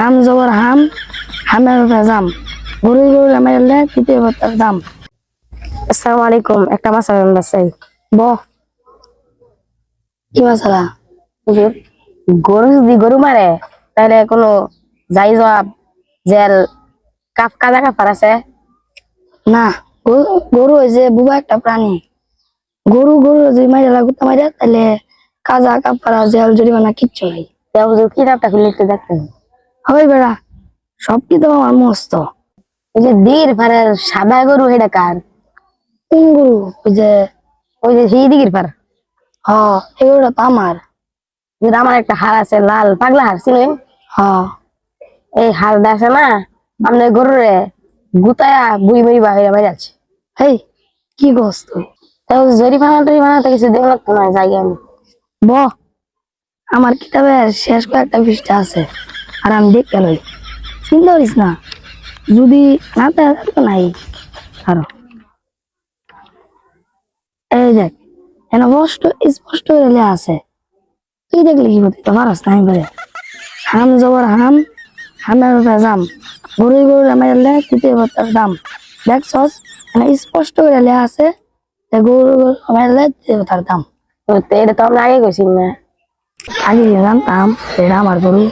হাম জবর হাম হামের জাম। গরু গরু মারলে তৃতীয় বত্তার দাম আসসালামু আলাইকুম একটা মাছ আমি বাসাই ব। কি হুজুর গরু যদি গরু মারে তাহলে কোনো যাই জবাব জেল কাপ কাদা কাপড় আছে? না গরু- হয়েছে বুবা একটা প্রাণী। গরু গরু যদি মাইরে লাগুতা মাইরে তাহলে কাজা কাপড়া জেল জরিমানা কিচ্ছু নাই। হুজুর কিতাবটা খুলে একটু দেখতে হয় বেড়া সব কি তো আমার মস্ত? ওই যে দিগির পাড়ের সাদা গরু হেডা কার? কোন গরু? ওই যে ওই যে সেই দিগির পার হ এগুলো তো আমার। আমার একটা হার আছে লাল পাগলা হার ছিলেন হ এই হারটা আছে না আপনার গরুরে গুতায়া বুই বুই বাহিরে বাইরে আছে। হেই কি গোস তুই? তাও জরিমানা টরিমানা তো কিছু লাগতো না যাই আমি। ব আমার কিতাবের শেষ কয়েকটা পৃষ্ঠা আছে। আর আমি দেখতে লই। চিন্তা করিস না। যদি না তো নাই। আরও। এই দেখ এনে স্পষ্ট স্পষ্ট করে আছে। তুই দেখলি কি করতে? তো পারস না করে হাম জবর হাম হামের জাম। গরু গরু মারলে তৃতীয় বত্তার দাম। দেখছস এনে স্পষ্ট করে লেখা আছে যে গরু গরু মারলে তৃতীয় বত্তার দাম। তো এটা তো আমরা আগে কইছি না। আগে জানতাম এটা আমার গরু।